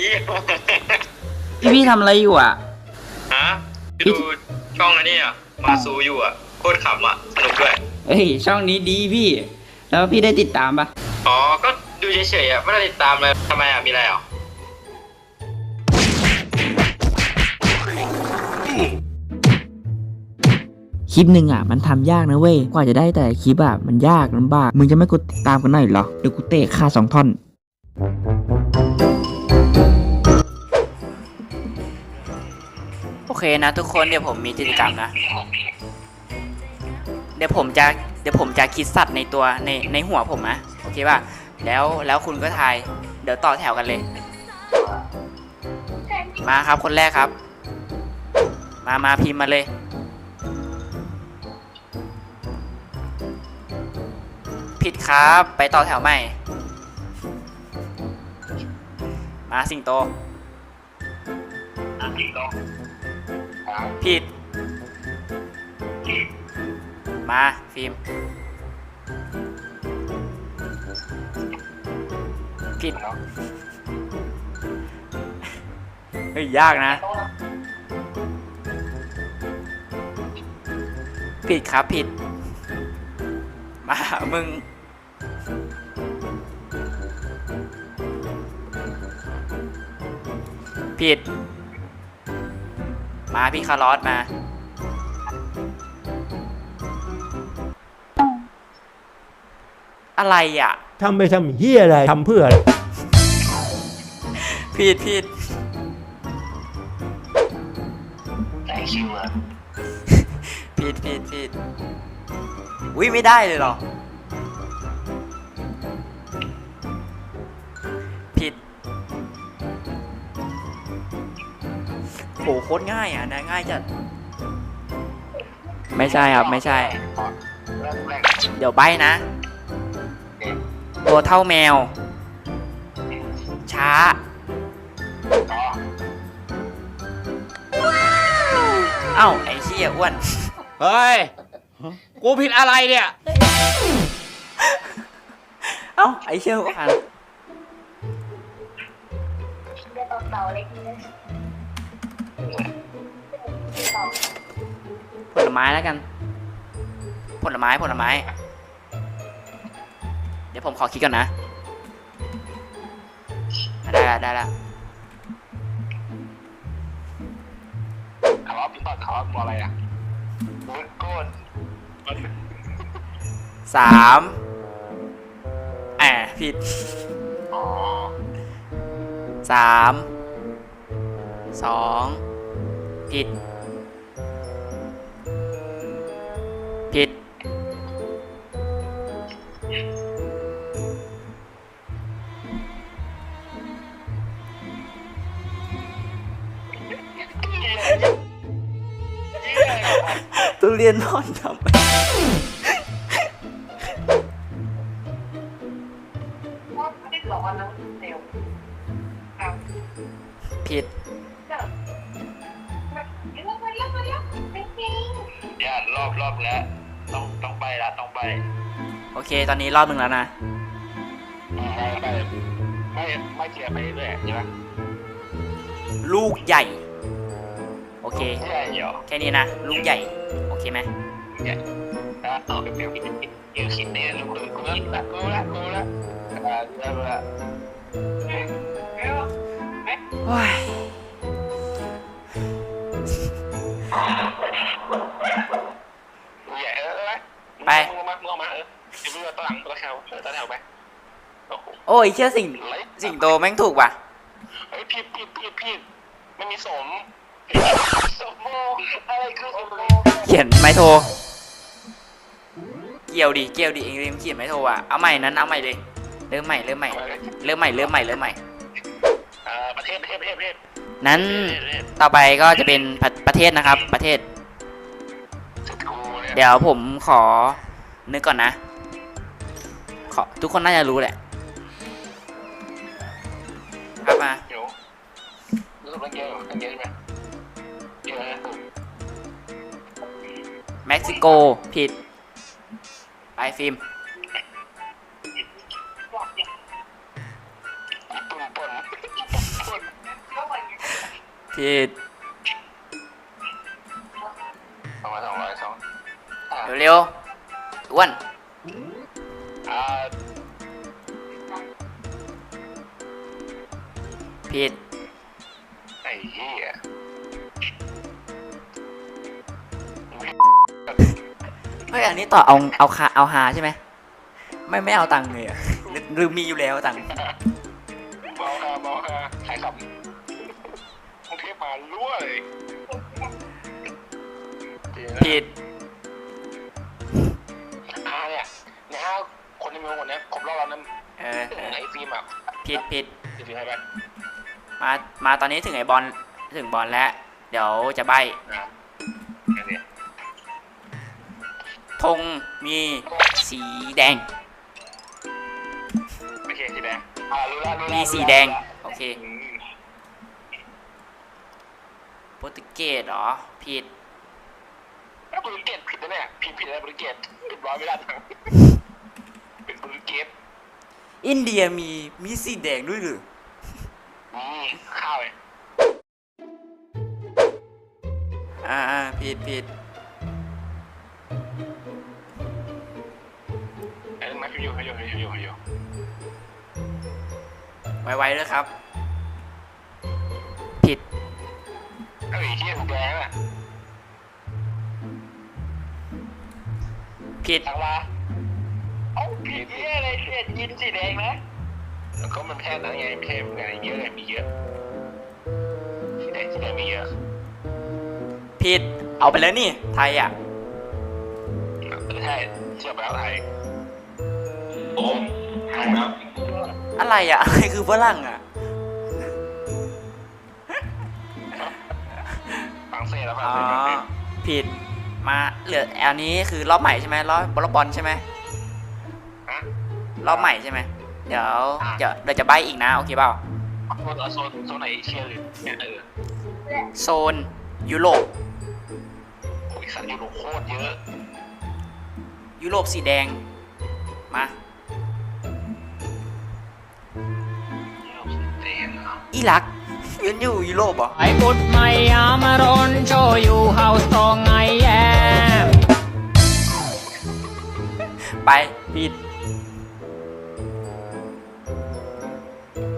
เหี้ยพี่พี่ทำอะไรอยู่อะฮะดูช่องอันนี้อะมาซูอยู่อะโคตรขำอะสนุกด้วยเฮ้ยช่องนี้ดีพี่ แล้วพี่ได้ติดตามปะอ๋อก็ดูเฉยๆอะไม่ได้ติดตามเลยทำไมอะมีอะไรอะคลิปหนึ่งอะมันทำยากนะเว้ย กว่าจะได้แต่ละคลิปอะมันยากลำบาก มึงจะไม่กดติดตามกันหน่อยเหรอเดี๋ยวกูเตะค่าสองท่อน เคนะทุกคนเดี๋ยวผมมีกิจกรรมนะ เดี๋ยวผมจะเดี๋ยวผมจะคิดสัตว์ในตัวในในหัวผมนะโอเคป่ะแล้วแล้วคุณก็ทาย เดี๋ยวต่อแถวกันเลย มาครับคนแรกครับ มามาพิมพ์มาเลยผิดครับไปต่อแถวใหม่ มาสิงโต ผิด มาฟิล์มผิดเฮ้ยยากนะ ผิดครับผิด มา มึง ผิด มาพี่คารอสมา อะไรอะทำไปทำเฮียอะไรทำเพื่ออะไรผิดผิดผิดผิดผิดอุ้ยไม่ได้เลยเหรอ หโคตรง่ายอะนะง่ายจัดไม่ใช่ครับไม่ใช่เดี๋ยวใบนะตัวเท่าแมว ช้าเอ้า ไอ้เชี่ยอ้วน เฮ้ย กูผิดอะไรเนี่ย เอ้า ไอ้เชี่ยอ้วนผล ไม้แล้วกัน ผลไม้ผลไม้ เดี๋ยวผมขอคิดก่อนนะอะได้ละได้ละคาร์ลพี่ตอนคาร์ลตัวอะไรอะบุญโกนสามแอบผิดอ๋อสามสองผิด ตุเรียนนอนทำไมผิดญาติรอบรอบแล้วต้องต้องไปละต้องไป โอเค ตอนนี้รอบหนึ่งแล้วนะไปไปไม่ไม่เกียร์ไปเรื่อยใช่ไหมลูกใหญ่ โอเคใช่เหรอแค่นี้นะ ลูกใหญ่ โอเคไหมเนี่ยนะเอาเดี๋ยวพี่ยูคิดเนี่ยลูกกูละกูละกูละอ่าแล้วละโอ้ยใหญ่เออเออไปมึงมามึงออกมาเออเดี๋ยวมึงเอาตัวหลังตัวแถวเออตัวแถวไปโอ้โหโอ้ยเชื่อสิ่ง สิ่งโตแม่งถูกว่ะเฮ้ยผิดผิดผิดผิดไม่มีสม สมโมอะไรคือสมโมเขียนไม้โทรเกี่ยวดิเกี่ยวดิเองเรียมเขียนไม้โทรอะเอาใหม่นั้นเอาใหม่เลยเริ่มใหม่เริ่มใหม่เริ่มใหม่เริ่มใหม่เริ่มใหม่อ่าประเทศประเทศประเทศประเทศนั้นประเทศต่อไปก็จะเป็นประประเทศนะครับ ประเทศกูเนี่ยเดี๋ยวผมขอนึกก่อนนะขอทุกคนน่าจะรู้แหละครับมาเดี๋ยวรู้สึกมันเยอะมันเยอะใช่ไหม เม็กซิโก ผิด ไปฟิล์มผิดสองร้อยสองร้อยสองเร็วๆอ้วนผิดไอ้เหี้ย เฮ้ยอันนี้ต่อเอาเอาคาเอาฮาใช่ไหมไม่ไม่เอาตังค์เลยอะหรือหรือมีอยู่แล้วตังค์เมาฮาเมาฮาขายขำกรุงเทพมารั่วเลยจริงนะผิดอ่าเนี่ยเนี่ยห้าคนในเมืองคนเนี้ยครบรอบแล้วนั้นเออเออไอ้ฟิล์มอะผิดผิดจะถือให้ไปมามาตอนนี้ถึงไอ้บอลถึงบอลแล้ว เดี๋ยวจะใบอ่าอันนี้ ธงมีสีแดง ไม่ใช่สีแดงอ่ารู้แล้วรู้แล้วมีสีแดง โอเค อืมโปรตุเกสเหรอ ผิด แล้วโปรตุเกสผิดนะเนี่ยผิดผิดอะไรโปรตุเกสผิดร้อยไม่ได้ทั้งเป็นโปรตุเกสอินเดียมีมีสีแดงด้วยหรือนี่ข้าวไงอ่าอ่าผิดผิด อยู่พิมพ์อยู่พิมพ์อยู่พิมพ์อยู่ไวๆเลยครับ ผิดเฮ้ยเฮียถูกแดงอะผิด ทางมาเอ้าผิดเฮียอะไรเสียยินสีแดงนะแล้วก็มันแค่นั้นไงไม่ใช่อะไรเยอะไงมีเยอะสีแดงสีแดงมีเยอะผิด เอาไปแล้วนี่ ไทยอะใช่เชื่อไปแล้วไทย โอ้ไทยครับอะไรอะ อะไรคือฝรั่งอะฝรั่งเศสแล้วฝอ๋รั่องเศสฝรั่งเศสผิดมาเหลืออันนี้คือรอบใหม่ใช่ไหมรอบบอลบอลใช่ไหมฮะรอบใหม่ใช่ไหมเดี๋ยวเดี๋ยวเดี๋ยวจะใบอีกนะโอเคเปล่าโซนโซนโซนไหนเอเชียเลยเนี่ยเออโซนยุโรปโอ้ยสัตว์ยูโรโคตรเยอะ ยุโรปสีแดงมา ออิรักยืนอยู่ยุโรปเหรอ I put my armor on, show you how strong I am. ไปผิด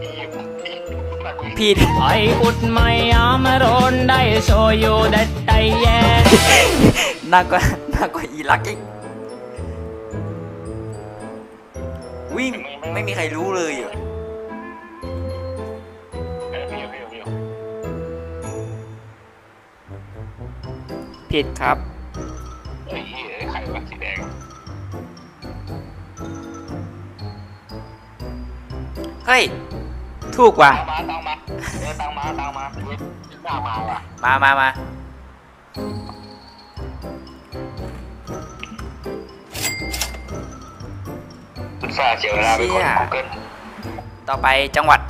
อียิปต์อียิปต์หนักกว่าอีกผิด I put my armor on, I show you that I am. หนักกว่าหนักกว่าอิรักอีกวิ่งไม่มีใครรู้เลยเหรอเผิดครับเฮ้ยเหี้ยใครวะสีแดงเฮ้ย ถูกว่ะ ตังมาตังมาเออตังมาตังมาเฮ้ยหน้ามาว่ะมามามาคุณฝ่าเสียเวลาไปกด Google ต่อไปจังหวัด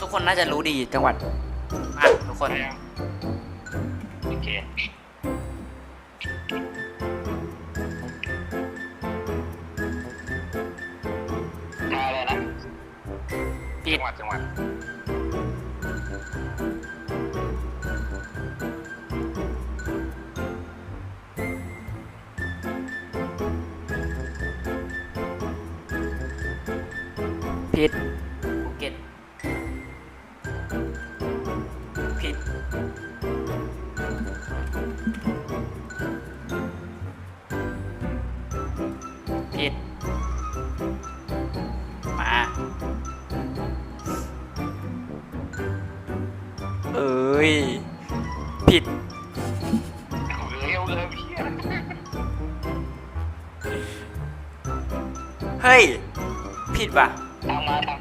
ทุกคนน่าจะรู้ดีจังหวัดมาทุกคนได้ยังโอ เคทายเลยนะผิจัดงหวัดจังหวัดผิด ผิด เร็วเลยพี่เฮ้ย ผิดป่ะตังมาตัง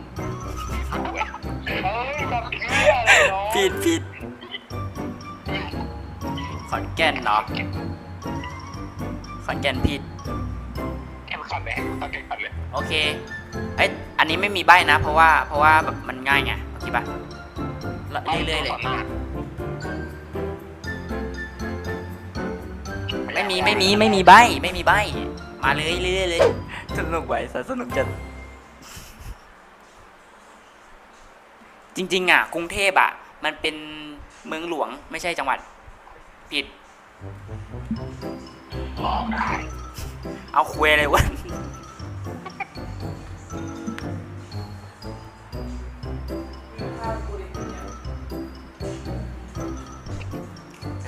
เฮ้ยแบบเหี้ยอะไรเนาะผิดผิด ขอนแก่นเนาะขอนแก่นผิดแค่ขันเลยตังแค่ขันเลยโอเค เอ้ยอันนี้ไม่มีใบนะ เพราะว่า เพราะว่าแบบมันง่ายไง โอเคป่ะละเรื่อยๆเลยสอนหน้า ไม่มีไม่มีไม่มีใบไม่มีใบมาเลยเรื่อยๆเลยสนุกไหวสสนุกจัดจริง ๆ อะ กรุงเทพอะ มันเป็นเมืองหลวงไม่ใช่จังหวัด ผิดอ๋อได้เอาคุยเลยวะ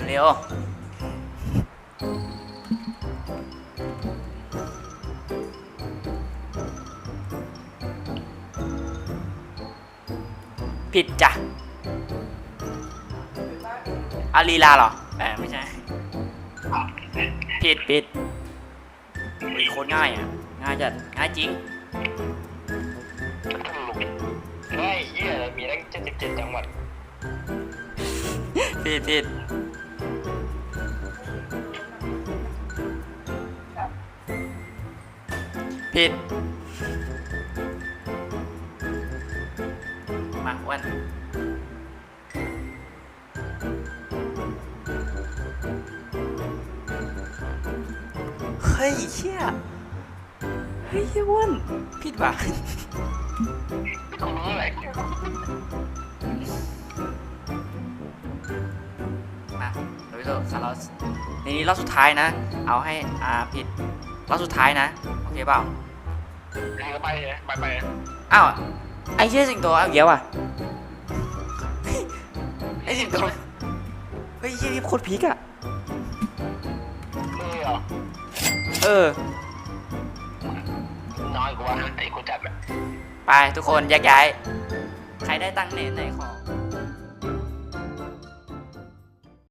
เร็ว ผิดจ้ะอาลีลาเหรอเออไม่ใช่ ผิดผิดอุ้ยโคตรง่ายอะ ง่ายจัดง่ายจริงพัทลุงง่ายเยี่ยเลยมีตั้งเจ็ดสิบเจ็ดจังหวัดผิดผิดผิด มาอ้วัน เฮ้ยเชี่ยเฮ้ยอ้วันผิดว่ะคุณรู้อะไรมาโดยสารบในนี้รอบสุดท้ายนะ เอาให้อ่าผิดรอบสุดท้ายนะ โอเคเปล่าเออไปเลยไปไปอ้าว ไอ้เชี่ยสิงโตเอาเยอะว่ะไอ้สิงโตเฮ้ยเชี่ยนี่โคตรพีกอะเออเหรอเออ น้อยกว่าไอ้กูจัดอะไปทุกคนแยกย้าย ใครได้ตังค์เน็ตไหนขอ